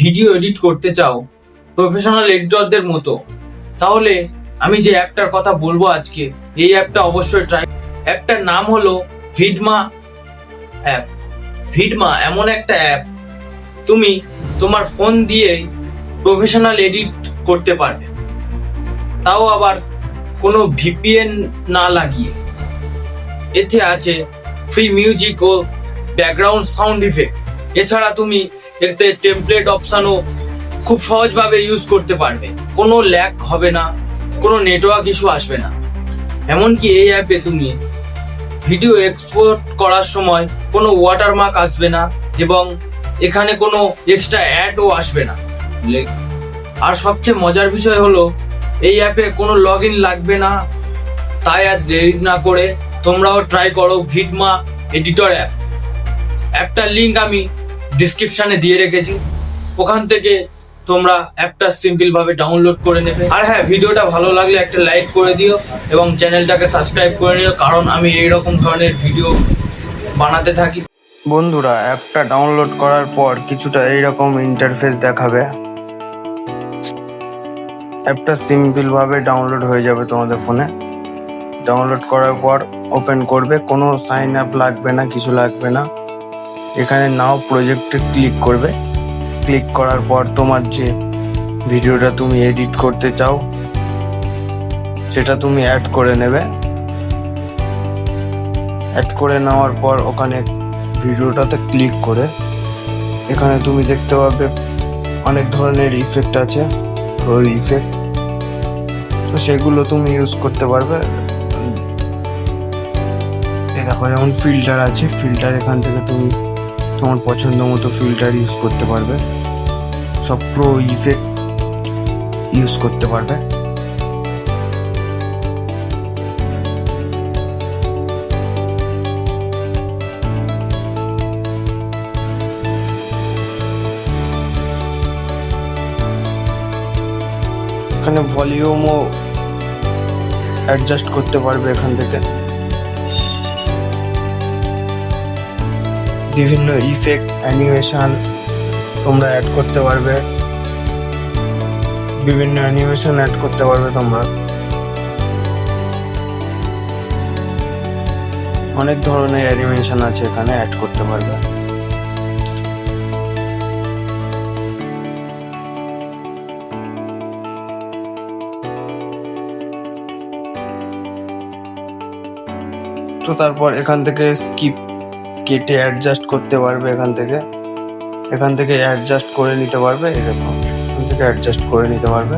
Video edit করতে চাও professional এডিটরদের মতো, তাহলে আমি যে অ্যাপটার কথা বলব আজকে, এই অ্যাপটা অবশ্যই ট্রাই অ্যাপটার নাম হলো ভিডমা অ্যাপ ভিডমা এমন একটা অ্যাপ তুমি তোমার ফোন দিয়েই প্রফেশনাল এডিট করতে পারবে। তাও আবার কোনো ভিপিএন না লাগিয়ে। এতে আছে ফ্রি মিউজিক ও ব্যাকগ্রাউন্ড সাউন্ড ইফেক্ট এছাড়া তুমি এতে টেমপ্লেট অপশানও খুব সহজভাবে ইউজ করতে পারবে। কোনো ল্যাক হবে না, কোনো নেটওয়ার্ক ইস্যু আসবে না। এমনকি এই অ্যাপে তুমি ভিডিও এক্সপোর্ট করার সময় কোনো ওয়াটারমার্ক আসবে না এবং এখানে কোনো এক্সট্রা অ্যাডও আসবে না। আর সবচেয়ে মজার বিষয় হলো, এই অ্যাপে কোনো লগ ইন লাগবে না, তাই আর দেরি না করে তোমরাও ট্রাই করো ভিডমা এডিটর অ্যাপ অ্যাপটার লিঙ্ক আমি ডিসক্রিপশনে দিয়ে রেখেছি। ওখান থেকে তোমরা অ্যাপটা সিম্পল ভাবে ডাউনলোড করে নেবে। আর হ্যাঁ ভিডিওটা ভালো লাগলে একটা লাইক করে দিও এবং চ্যানেলটাকে সাবস্ক্রাইব করে নিও, কারণ আমি এই রকম ধরনের ভিডিও বানাতে থাকি। বন্ধুরা, অ্যাপটা ডাউনলোড করার পর কিছুটা এইরকম ইন্টারফেস দেখাবে। অ্যাপটা সিম্পলভাবে ডাউনলোড হয়ে যাবে তোমাদের ফোনে ডাউনলোড করার পর ওপেন করবে, কোনো সাইন আপ লাগবে না, কিছু লাগবে না। এখানে নাও প্রজেক্টে ক্লিক করবে। ক্লিক করার পর তোমার যে ভিডিওটা তুমি এডিট করতে চাও, সেটা তুমি অ্যাড করে নেবে। অ্যাড করে নেওয়ার পর ওখানে ভিডিওটাতে ক্লিক করে, এখানে তুমি দেখতে পাবে অনেক ধরনের ইফেক্ট আছে ওই ইফেক্ট তো সেগুলো তুমি ইউজ করতে পারবে। দেখো, যেমন ফিল্টার আছে ফিল্টার এখান থেকে তুমি তোমার পছন্দ মতো ফিল্টার ইউজ করতে পারবে। সব প্রো ইফেক্ট ইউজ করতে পারবে। এখানে ভলিউমও অ্যাডজাস্ট করতে পারবে এখান থেকে। বিভিন্ন ইফেক্ট অ্যানিমেশন তোমরা অ্যাড করতে পারবে। বিভিন্ন অ্যানিমেশন অ্যাড করতে পারবে তোমরা। অনেক ধরনের অ্যানিমেশন আছে এখানে অ্যাড করতে পারবে। তো তারপর এখান থেকে স্কিপ কেটে অ্যাডজাস্ট করতে পারবে এখান থেকে। এখান থেকে অ্যাডজাস্ট করে নিতে পারবে, এই দেখো, এখান থেকে অ্যাডজাস্ট করে নিতে পারবে।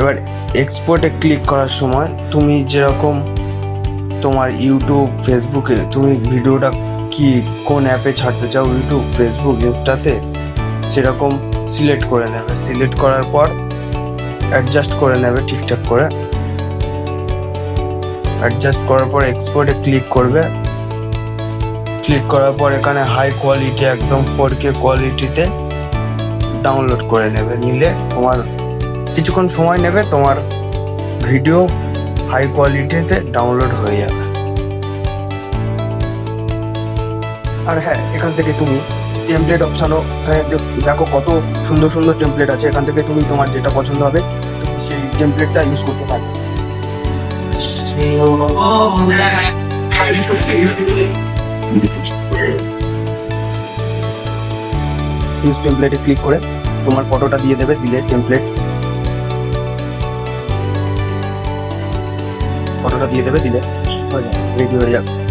এবার এক্সপোর্টে ক্লিক করার সময় তুমি যেরকম তোমার ইউটিউব ফেসবুকে তুমি ভিডিওটা কি, কোন অ্যাপে ছাড়তে চাও ইউটিউব ফেসবুক ইনস্টাতে সেরকম সিলেক্ট করে নেবে। সিলেক্ট করার পর অ্যাডজাস্ট করে নেবে ঠিকঠাক করে। অ্যাডজাস্ট করার পর এক্সপোর্টে ক্লিক করবে। ক্লিক করার পর এখানে হাই কোয়ালিটি একদম ফোর কে কোয়ালিটিতে ডাউনলোড করে নেবে। নিলে তোমার কিছুক্ষণ সময় নেবে, তোমার ভিডিও হাই কোয়ালিটিতে ডাউনলোড হয়ে যাবে। আর হ্যাঁ এখান থেকে তুমি টেমপ্লেট অপশানও দেখো কত সুন্দর সুন্দর টেমপ্লেট আছে। এখান থেকে তুমি তোমার যেটা পছন্দ হবে সেই টেমপ্লেটটা ইউজ করতে পারবে। ইউজ টেমপ্লেটে ক্লিক করে তোমার ফটোটা দিয়ে দেবে, দিলে টেমপ্লেট ফটোটা দিয়ে দেবে, দিলে রেডি হয়ে যাবে।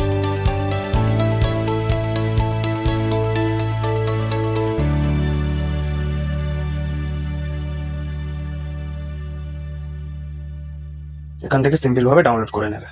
এখান থেকে সিম্পলভাবে ডাউনলোড করে নেবে।